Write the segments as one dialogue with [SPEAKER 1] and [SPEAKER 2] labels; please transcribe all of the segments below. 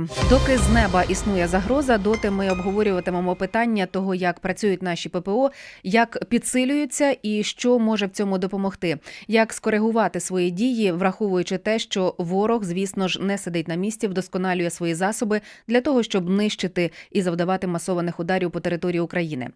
[SPEAKER 1] Доки з неба існує загроза, доти ми обговорюватимемо питання того, як працюють наші ППО, як підсилюються і що може в цьому допомогти, як скоригувати свої дії, враховуючи те, що ворог, звісно ж, не сидить на місці, вдосконалює свої засоби для того, щоб нищити і завдавати масованих ударів по території України.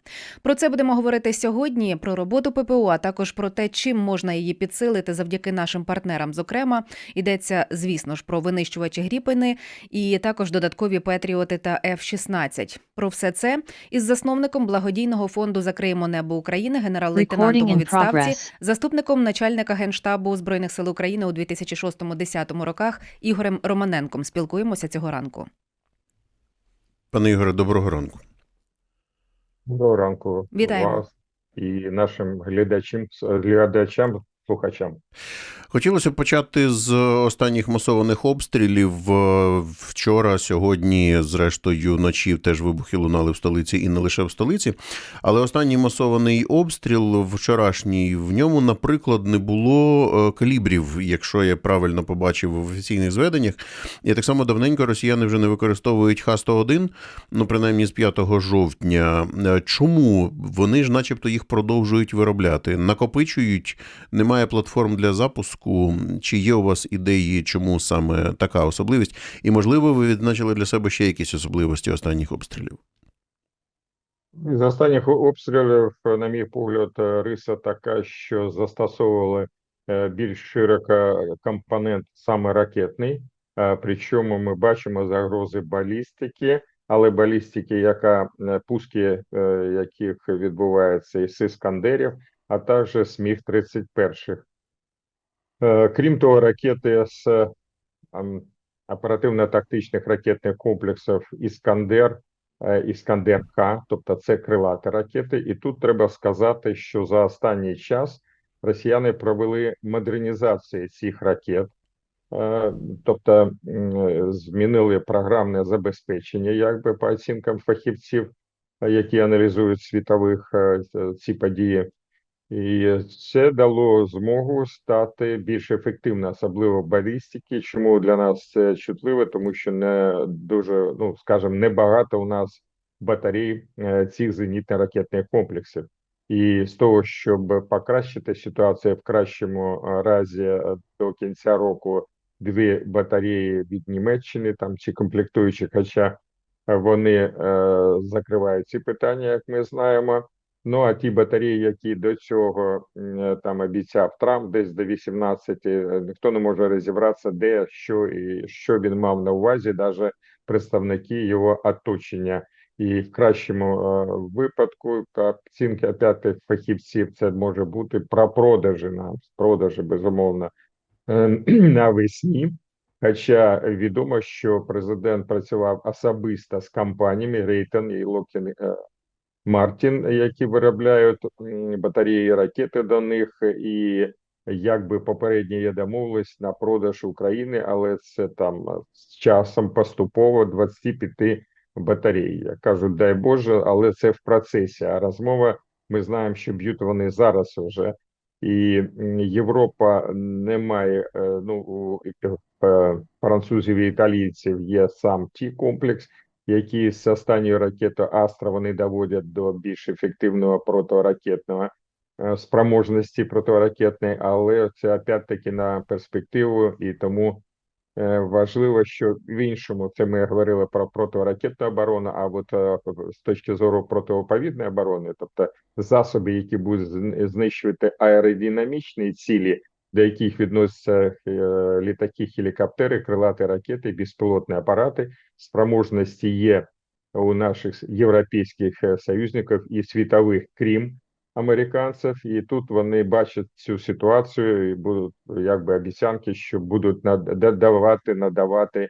[SPEAKER 1] Про це будемо говорити сьогодні: про роботу ППО, а також про те, чим можна її підсилити завдяки нашим партнерам. Зокрема, йдеться, звісно ж, про винищувачі Гріпини і також додаткові Петріоти та F-16. Про все це із засновником благодійного фонду Закриємо небо України, генерал-лейтенантом у відставці, заступником начальника генштабу збройних сил України у 2006-2010 роках Ігорем Романенком. Спілкуємося цього ранку.
[SPEAKER 2] Пане Ігоре, доброго ранку.
[SPEAKER 3] Доброго ранку
[SPEAKER 1] Вітаємо.
[SPEAKER 3] вас і нашим глядачам, глядачам, слухачам.
[SPEAKER 2] Хотілося б почати з останніх масованих обстрілів. Е, Вчора, сьогодні, зрештою, ночі теж вибухи лунали в столиці і не лише в столиці. Але останній масований обстріл вчорашній в ньому, наприклад, не було е, калібрів, якщо я правильно побачив в офіційних зведеннях. І так само давненько росіяни вже не використовують Х-101, ну принаймні з 5 жовтня. Е, Чому вони ж, начебто, їх продовжують виробляти? Накопичують, немає платформ для запуску. Чи є у вас ідеї, чому саме така особливість? І можливо, ви відзначили для себе ще якісь особливості останніх обстрілів?
[SPEAKER 3] З останніх обстрілів, на мій погляд, риса така, що застосовували е, більш широко компонент саме ракетний. Е, Причому ми бачимо загрози балістики, але балістики, яка е, пуски яких відбуваються із іскандерів, а також з міг 31 Е, Крім того, ракети з оперативно-тактичних ракетних комплексів Іскандер, е, Іскандер-К, тобто це крилаті ракети. І тут треба сказати, що за останній час росіяни провели модернізацію цих ракет, Е, тобто змінили програмне забезпечення, якби по оцінкам фахівців, які аналізують світових е, ці події. І це дало змогу стати більш ефективно, особливо в балістики. Чому для нас це чутливо? Тому що не дуже, ну скажімо, небагато у нас батарей е, цих зенітно-ракетних комплексів. І з того, щоб покращити ситуацію в кращому е, разі е, до кінця року дві батареї від Німеччини там чи комплектуючі, хоча вони е, закривають ці питання, як ми знаємо. Ну а ті батареї, які до цього там обіцяв Трамп, десь до 18, е, ніхто не може розібратися, де що і що він мав на увазі, навіть представники його оточення. І в кращому е, випадку та оцінки опять фахівців це може бути про продажі нам продажі, безумовно, е, навесні. Хоча відомо, що президент працював особисто з компаніями Рейтон і Локін Мартін, які виробляють батареї ракети до них, і якби попередньо є домовленість на продаж України, але це там е, з часом поступово 25 батарей. Я кажу, дай Боже, але це в процесі. А розмова ми знаємо, що б'ють вони зараз вже. І Європа не має е, ну е, французів і італійців є сам ті комплекс, які з останньої ракети Астра вони доводять до більш ефективного протиракетного е, спроможності протиракетної, але це опять-таки на перспективу, і тому е, важливо, що в іншому це ми говорили про протиракетну оборону, а от е, з точки зору протиповідної оборони, тобто засоби, які будуть знищувати аеродинамічні цілі, до яких відносяться е, літаки, гелікоптери, крилаті ракети, безпілотні апарати, спроможності є у наших європейських е, союзників і світових, крім американців, і тут вони бачать цю ситуацію і будуть якби обіцянки, що будуть над- додавати, надавати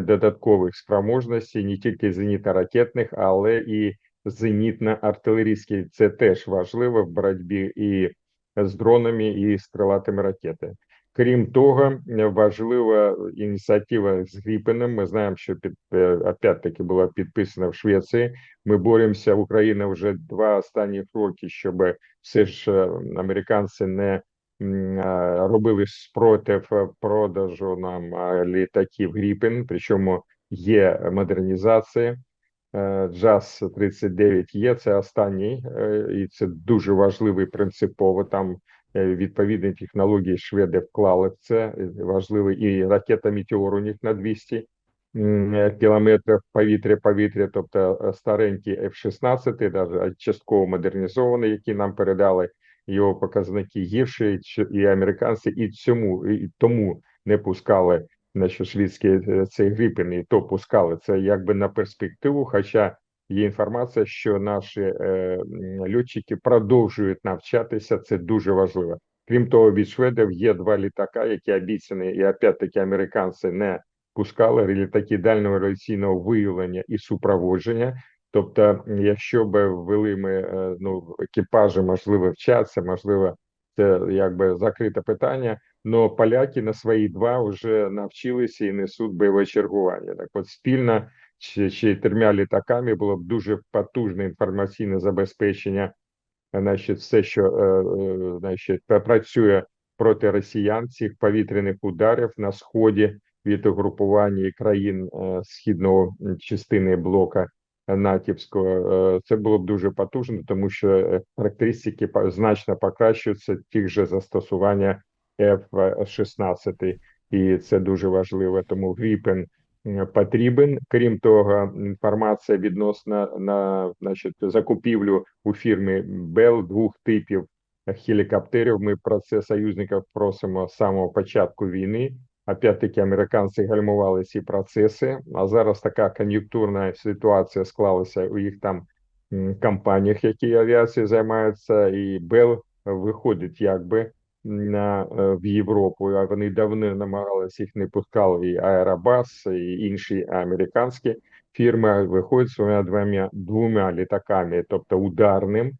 [SPEAKER 3] додаткових спроможностей не тільки зенітно-ракетних, але і зенітно-артилерійських. Це теж важливо в боротьбі і з дронами, і з крилатими ракетами. Крім того, важлива ініціатива з Гріпеном. Ми знаємо, що під е, опять-таки була підписана в Швеції. Ми боремося в Україні вже два останні роки, щоб все ж е, американці не робили спротив продажу нам літаків Гріпен. Причому є модернізації. Е, Джаз 39 є, це останній, е, і це дуже важливий принципово. Там е, відповідні технології шведи вклали в це. Важливий і ракета Метеор у них на 200 е, кілометрів повітря-повітря, тобто старенький F-16, навіть частково модернізований, які нам передали його показники гірші, і американці, і цьому і тому не пускали значить, шведські е, цей Гріпен, і то пускали це якби на перспективу. Хоча є інформація, що наші е, льотчики продовжують навчатися. Це дуже важливо. Крім того, від шведів є два літака, які обіцяні, і опять-таки американці не пускали літаки дальнього радіаційного виявлення і супроводження. Тобто, якщо би ввели ми е, ну екіпажі, можливо, вчаться, можливо, це якби закрите питання. Но поляки на свої два вже навчилися і несуть бойове чергування. Так, от спільно ще, ще трьома літаками було б дуже потужне інформаційне забезпечення. Значить, все, що е, е, значить, працює проти росіян цих повітряних ударів на сході від угрупування країн е, східного частини блока натівського. Е, Це було б дуже потужно, тому що е, характеристики значно покращуються тих же застосування F-16, і це дуже важливо. Тому Гріпен потрібен. Крім того, інформація відносно на значить, закупівлю у фірми Bell двох типів гелікоптерів. Ми про це союзників просимо з самого початку війни. Опять-таки, американці гальмували ці процеси. А зараз така кон'юнктурна ситуація склалася у їх там компаніях, які авіацією займаються, і Bell виходить якби в Європу. А вони давно намагалися їх не пускали і Аеробас, і інші американські фірми виходять своїми двома двома літаками, тобто ударним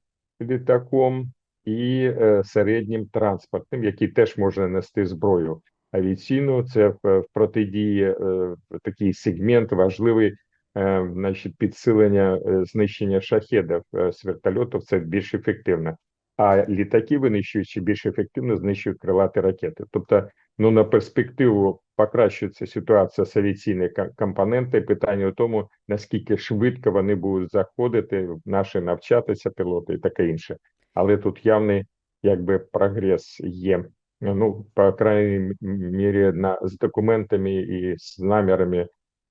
[SPEAKER 3] літаком і е, середнім транспортним, який теж може нести зброю авіаційну. Це в, протидії е, такий сегмент важливий. е, Значить, підсилення е, знищення шахедів е, з вертольотів це більш ефективно. А літаки, винищуючи більш ефективно, знищують крилаті ракети. Тобто, ну на перспективу покращується ситуація з авіаційними компоненти. Питання у тому, наскільки швидко вони будуть заходити, наші навчатися пілоти і таке інше. Але тут явний якби прогрес є. Ну, по крайній мірі, на з документами і з намірами,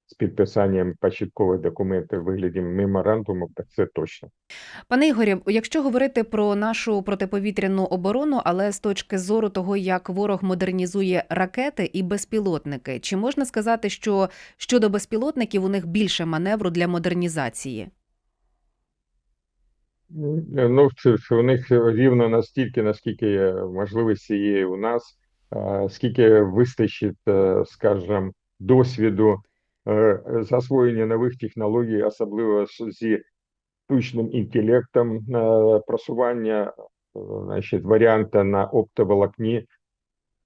[SPEAKER 3] з підписанням початкових документів в вигляді меморандуму, так це точно.
[SPEAKER 1] Пане Ігорі, якщо говорити про нашу протиповітряну оборону, але з точки зору того, як ворог модернізує ракети і безпілотники, чи можна сказати, що щодо безпілотників у них більше маневру для модернізації?
[SPEAKER 3] Ну, у них рівно настільки, наскільки є можливості є у нас, скільки вистачить, е, скажімо, досвіду засвоєння нових технологій, особливо зі штучним інтелектом, е, просування е, значить, варіанта на оптоволокні,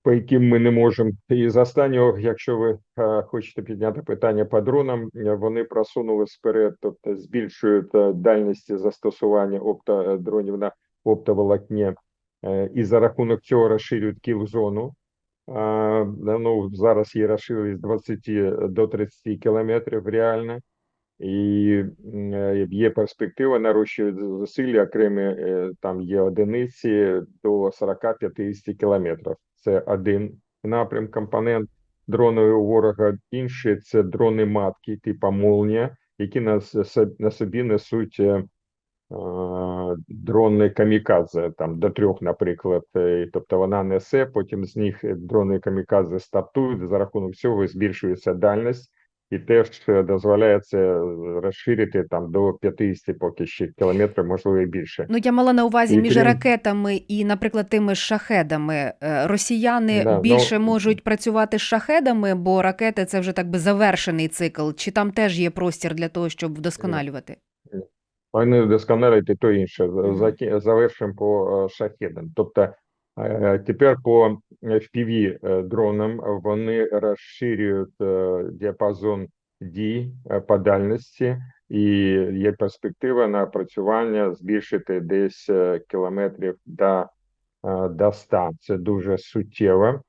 [SPEAKER 3] по яким ми не можемо. І з останнього, якщо ви е, хочете підняти питання по дронам, е, вони просунулись вперед, тобто збільшують е, дальності застосування оптодронів на оптоволокні, е, і за рахунок цього розширюють кіл-зону. А, Ну, зараз розширили з 20 до 30 кілометрів реально. І е, є перспектива нарощують зусилля, окремі е, там є одиниці до 40-50 кілометрів. Це один напрям, компонент дронові у ворога. Інший це дрони матки, типу молнія, які на, собі несуть е, е, дрони камікадзе, там до трьох, наприклад. Е, Тобто вона несе, потім з них дрони камікадзе стартують, за рахунок цього збільшується дальність. І теж е, дозволяється е, розширити там до 50 поки ще кілометрів, можливо, і більше.
[SPEAKER 1] Ну я мала на увазі
[SPEAKER 3] І
[SPEAKER 1] між
[SPEAKER 3] крім-
[SPEAKER 1] ракетами і, наприклад, тими шахедами. Е, Росіяни
[SPEAKER 3] Да, ну-
[SPEAKER 1] більше можуть працювати з шахедами, бо ракети це вже так би завершений цикл. Чи там теж є простір для того, щоб вдосконалювати?
[SPEAKER 3] Вони вдосконалюють і то інше. Завершимо по е, шахедам. Тобто е, тепер по FPV е, дронам вони розширюють е, діапазон дій е, по дальності, і є перспектива на опрацювання збільшити десь е, кілометрів до, е, до 100. Це дуже суттєво.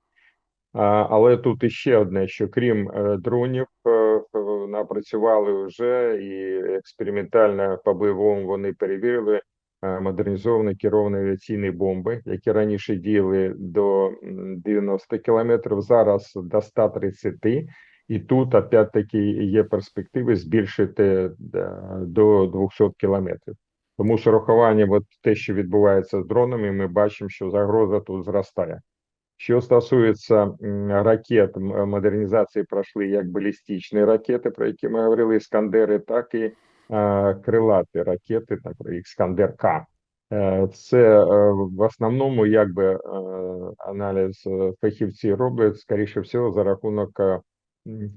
[SPEAKER 3] Але тут іще одне, що крім е, дронів, е, е, напрацювали вже і експериментально по бойовому вони перевірили модернізовані керовані авіаційні бомби, які раніше діяли до м, 90 кілометрів, зараз до 130. І тут опять-таки є перспективи збільшити до 200 кілометрів. Тому з урахуванням от те, що відбувається з дронами, ми бачимо, що загроза тут зростає. Що стосується ракет, модернізації пройшли як балістичні ракети, про які ми говорили, іскандери, так і е, крилаті ракети, так іскандер К. Е, Це е, в основному якби е, аналіз фахівці роблять, скоріше всього, за рахунок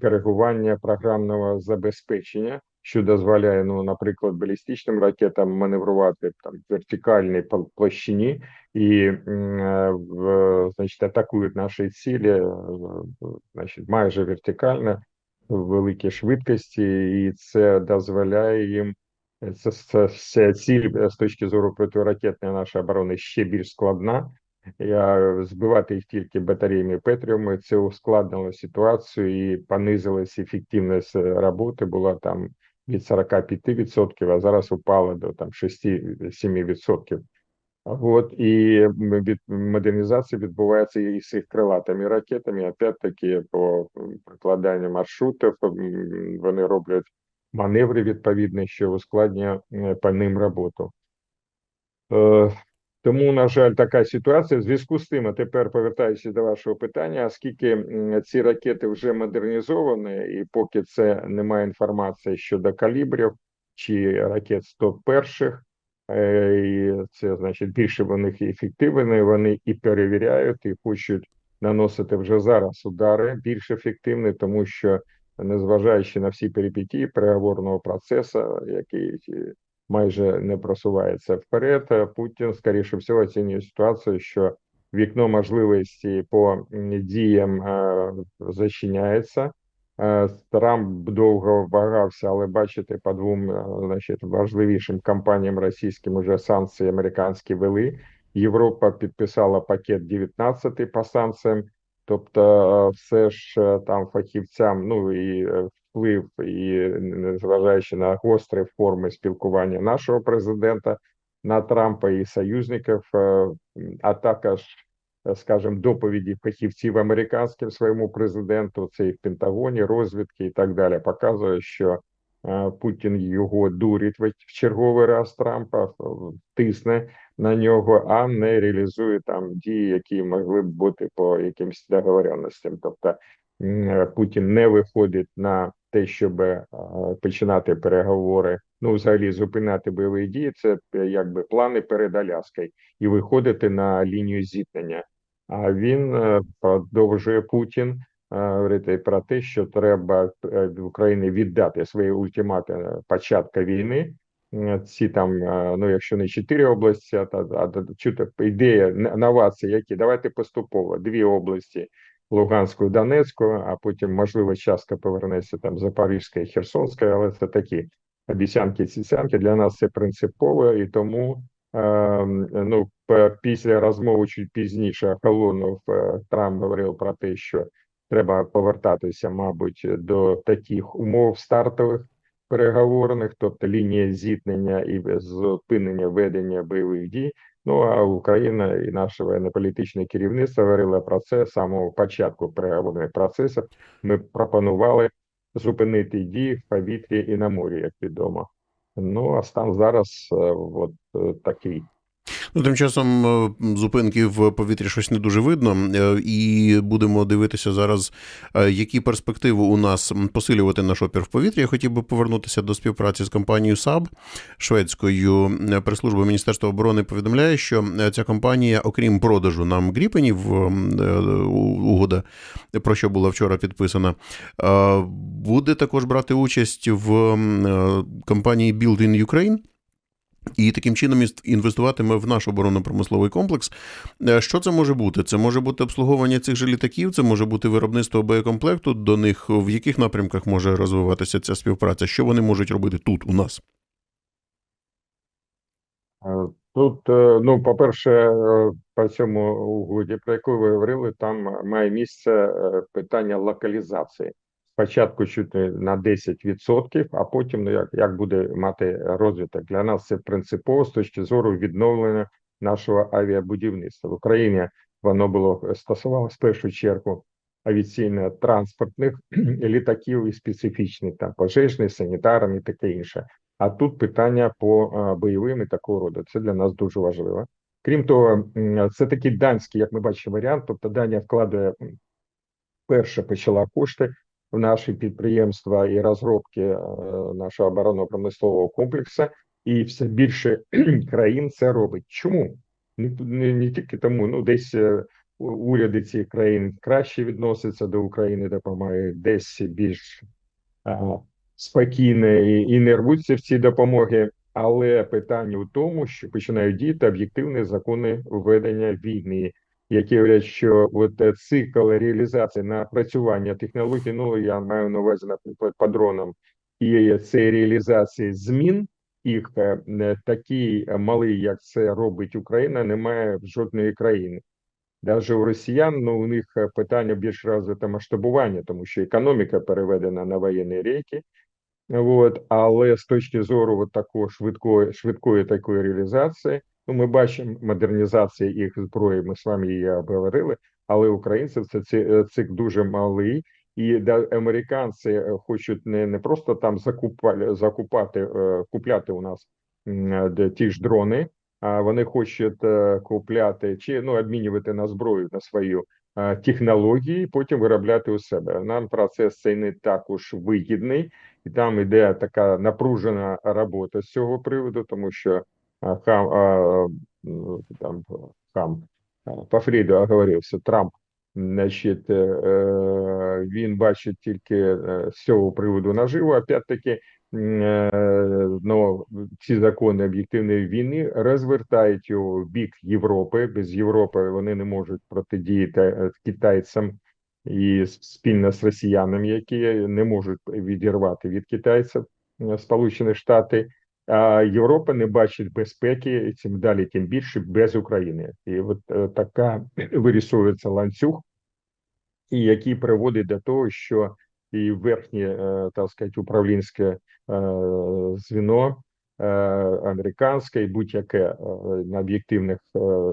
[SPEAKER 3] коригування програмного забезпечення, що дозволяє, ну, наприклад, балістичним ракетам маневрувати там вертикальній пл- площині і е, в, значить, атакують наші цілі, е, значить, майже вертикально, в великій швидкості, і це дозволяє їм це, це, це ціль е, з точки зору протиракетної нашої оборони ще більш складна. Я збивати їх тільки батареями Петріуми. Це ускладнило ситуацію і понизилась ефективність роботи. Була там від 45%, а зараз упала до там 6-7%. От і від модернізація відбувається і з їх крилатими ракетами. Опять-таки, по прикладанню маршрутів вони роблять маневри відповідні, що ускладнює е, по ним роботу. Тому, на жаль, така ситуація. В зв'язку з тим, а тепер повертаючись до вашого питання, оскільки ці ракети вже модернізовані, і поки це немає інформації щодо калібрів чи ракет 101, е, і це значить більше вони ефективні, вони і перевіряють, і хочуть наносити вже зараз удари більш ефективні, тому що незважаючи на всі перипетії переговорного процесу, який е, майже не просувається вперед. е, Путін, скоріше всього, оцінює ситуацію, що вікно можливості по діям е, зачиняється. Е, Трамп довго вагався, але бачите, по двом значить, важливішим компаніям російським уже санкції американські вели. Європа підписала пакет 19 по санкціям. Тобто, все ж там фахівцям, ну і вплив, і незважаючи на гострі форми спілкування нашого президента на Трампа і союзників, е, а також, е, скажімо, доповіді фахівців американським своєму президенту, це і в Пентагоні, розвідки і так далі, показує, що е, Путін його дурить в черговий раз Трампа, тисне на нього, а не реалізує там дії, які могли б бути по якимсь договоренностям. Тобто Путін не виходить на те, щоб е, починати переговори, ну взагалі зупиняти бойові дії. Це е, якби плани перед Аляскою і виходити на лінію зіткнення. А він е, продовжує Путін е, говорити про те, що треба е, Україні віддати свої ультимати початку війни. Е, Ці там, е, ну якщо не чотири області, а, чути ідея новації, які давайте поступово дві області. Луганську, Донецьку, а потім, можливо, часто повернеться там Запорізька і Херсонська, але це такі обіцянки, цісянки. Для нас це принципово, і тому е, ну, після розмови чуть пізніше Холонов е, Трамп говорив про те, що треба повертатися, мабуть, до таких умов стартових переговорних, тобто лінія зіткнення і зупинення ведення бойових дій. Ну а Україна і наше воєнно-політичне керівництво говорило про це з самого початку переговорних процесів. Ми пропонували зупинити дії в повітрі і на морі, як відомо. Ну а стан зараз е, от е, такий.
[SPEAKER 2] Ну, тим часом е, зупинки в повітрі щось не дуже видно, е, і будемо дивитися зараз, е, які перспективи у нас посилювати наш опір в повітрі. Я хотів би повернутися до співпраці з компанією САБ шведською. Прес-служба Міністерства оборони повідомляє, що ця компанія, окрім продажу нам гріпенів, угода, про що була вчора підписана, буде також брати участь в компанії Build in Ukraine. І таким чином інвестуватиме в наш оборонно-промисловий комплекс. Е, Що це може бути? Це може бути обслуговування цих же літаків, це може бути виробництво боєкомплекту до них. В яких напрямках може розвиватися ця співпраця? Що вони можуть робити тут, у нас?
[SPEAKER 3] Е, Тут, е, ну, по-перше, по цьому угоді, про яку ви говорили, там має місце питання локалізації. Спочатку чуть не на 10%, а потім ну, як, як буде мати розвиток. Для нас це принципово з точки зору відновлення нашого авіабудівництва. В Україні воно було стосувалося в першу чергу авіаційно-транспортних літаків і специфічних, там пожежний, санітарний і таке інше. А тут питання по а, бойовим і такого роду. Це для нас дуже важливо. Крім того, це такий данський, як ми бачимо, варіант. Тобто Данія вкладає перше почала кошти в наші підприємства і розробки е, нашого оборонно-промислового комплексу, і все більше країн це робить. Чому? Не, не, не тільки тому, ну десь е, уряди цих країн краще відносяться до України, допомагають, десь більш а, спокійно і, і не рвуться в ці допомоги. Але питання у тому, що починають діяти об'єктивні закони введення війни, які говорять, що от е, цикл реалізації напрацювання технологій, ну я маю на увазі, наприклад, по дронам, і це реалізації змін, їх е, такий е, малий, як це робить Україна, немає в жодної країни. Навіть у росіян ну, у них питання більш розвите масштабування, тому що економіка переведена на воєнні рейки. От, але з точки зору от такого швидкої, швидкої такої реалізації, ну ми бачимо модернізацію їх зброї. Ми з вами її обговорили. Але українців це ці- цик дуже малий, і да, американці е, хочуть не, не просто там закупати, закупати, е, купляти у нас е, де ті ж дрони, а вони хочуть е, купляти чи ну обмінювати на зброю на свою е, технології, потім виробляти у себе. Нам процес цей не також вигідний, і там іде така напружена робота з цього приводу, тому що хам там хам по Фріду оговорився Трамп. Значить, е, е, він бачить тільки з цього приводу наживу. Опять-таки, ну, ці закони об'єктивної війни розвертають його в бік Європи. Без Європи вони не можуть протидіяти е, китайцям і спільно з росіянами, які не можуть відірвати від китайців е, Сполучені Штати. А Європа не бачить безпеки, і тим далі, тим більше без України. І от е, така вирісовується ланцюг, який приводить до того, що і верхнє, е, так сказати, управлінське е, звіно американське і будь-яке на об'єктивних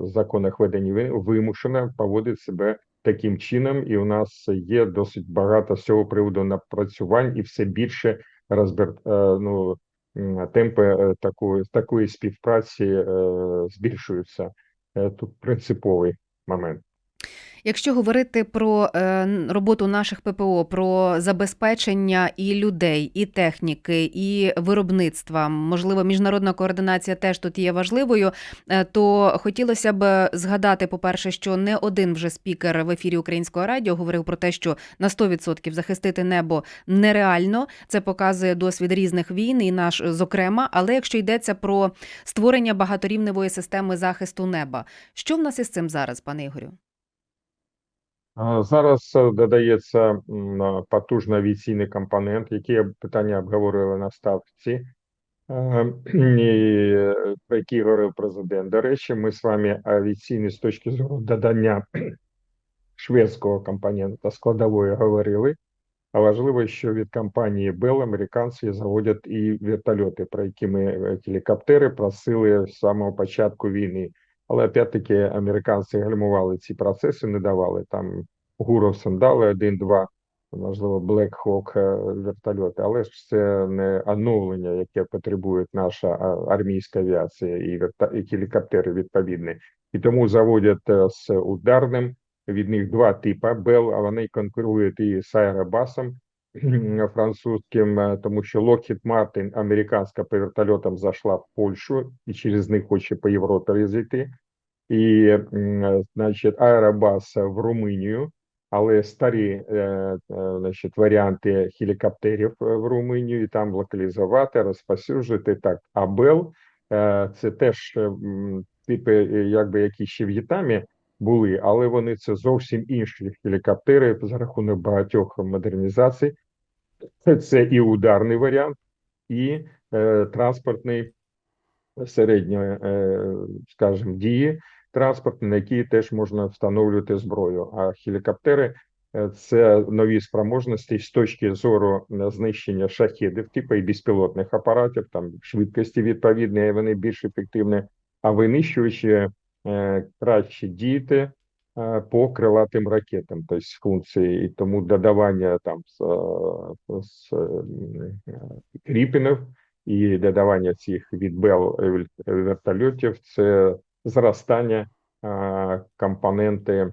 [SPEAKER 3] законах ведення вимушено поводить себе таким чином, і у нас є досить багато з цього приводу напрацювань, і все більше розбер, ну, темпи е, такої, такої співпраці е, збільшуються. Е, Тут принциповий момент.
[SPEAKER 1] Якщо говорити про е, роботу наших ППО, про забезпечення і людей, і техніки, і виробництва, можливо, міжнародна координація теж тут є важливою, е, то хотілося б згадати, по-перше, що не один вже спікер в ефірі Українського радіо говорив про те, що на 100% захистити небо нереально. Це показує досвід різних війн, і наш, зокрема. Але якщо йдеться про створення багаторівневої системи захисту неба, що в нас із цим зараз, пане Ігорю?
[SPEAKER 3] Зараз е, додається потужний авіаційний компонент, який питання обговорювали на ставці, е, е, про який говорив президент. До речі, ми з вами авіаційні з точки зору додання шведського компонента складової говорили. А важливо, що від компанії Bell американці заводять і вертольоти, про які ми е, гелікоптери просили з самого початку війни. Але опять-таки американці гальмували ці процеси, не давали там Гуровсен дали один-два, можливо, Black Hawk е, вертольоти, але ж це не оновлення, яке потребує наша армійська авіація і, верта... і гелікоптери відповідні. І тому заводять е, з ударним. Від них два типи Bell, а вони конкурують і з Аеробасом французьким, е, тому що Lockheed Martin, американська по вертольотам, зайшла в Польщу і через них хоче по Європі зайти. І, значить, Аеробас в Румунію, але старі е, значить, варіанти гелікоптерів в Румунію, і там локалізувати, розпосюджувати так. А Бел це теж типи, е, якби які ще в були, але вони це зовсім інші гелікоптери за рахунок багатьох модернізацій. Це, і ударний варіант, і е, транспортний середньої, е, скажімо, дії. транспорт, на який теж можна встановлювати зброю. А гелікоптери е, це нові спроможності з точки зору е, знищення шахедів, типу і безпілотних апаратів, там швидкості відповідні, вони більш ефективні, а винищувачі краще діяти е, по крилатим ракетам, тобто функції, і тому додавання там з, е, з е, кріпінів і додавання цих відбел вертольотів це зростання е, компоненти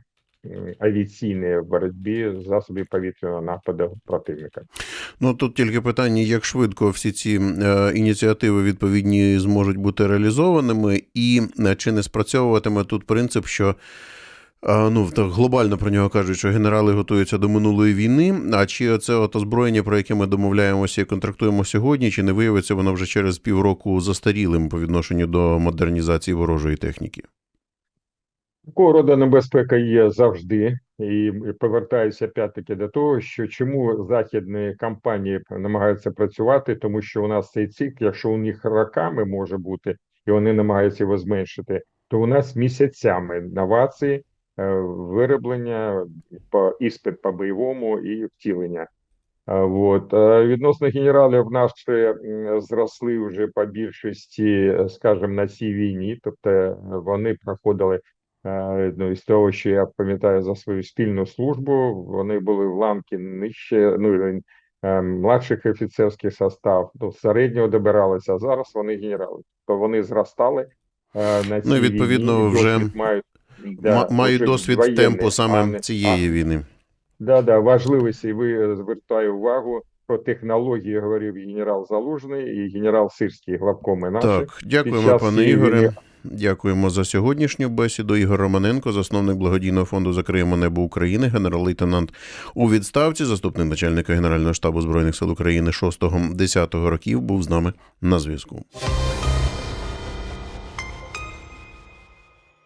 [SPEAKER 3] авіаційної боротьбі засобів повітряного нападу противника.
[SPEAKER 2] Ну тут тільки питання, як швидко всі ці е, ініціативи відповідні зможуть бути реалізованими, і е, чи не спрацьовуватиме тут принцип, що. е, Ну, так глобально про нього кажуть, що генерали готуються до минулої війни. А чи це от озброєння, про яке ми домовляємося і контрактуємо сьогодні, чи не виявиться воно вже через півроку застарілим по відношенню до модернізації ворожої техніки?
[SPEAKER 3] Такого роду небезпека є завжди, і повертаюся опять-таки до того, що чому західні компанії намагаються працювати, тому що у нас цей цикл, якщо у них роками може бути, і вони намагаються його зменшити, то у нас місяцями новації, е, вироблення, по іспит по бойовому і втілення. А, Вот. А Відносно генералів наші зросли вже по більшості, е, скажімо, на цій війні, тобто вони проходили Е, Ну, із того, що я пам'ятаю за свою спільну службу, вони були в ланки нижче, ну е, младших офіцерських состав, до середнього добиралися, а зараз вони генерали. То вони зростали е, на цій
[SPEAKER 2] Ну, відповідно,
[SPEAKER 3] війні,
[SPEAKER 2] вже
[SPEAKER 3] мають,
[SPEAKER 2] Ма- мають досвід
[SPEAKER 3] воєнний,
[SPEAKER 2] темпу саме
[SPEAKER 3] не-
[SPEAKER 2] цієї
[SPEAKER 3] а,
[SPEAKER 2] війни.
[SPEAKER 3] Да, да, важливість, і ви звертаю увагу про технології, говорив генерал Залужний і генерал Сирський, главкоми наші.
[SPEAKER 2] Так, дякуємо, пане Ігоре. Дякуємо за сьогоднішню бесіду. Ігор Романенко, засновник благодійного фонду Закриємо небо України, генерал-лейтенант у відставці, заступник начальника Генерального штабу збройних сил України 6-10 років, був з нами на зв'язку.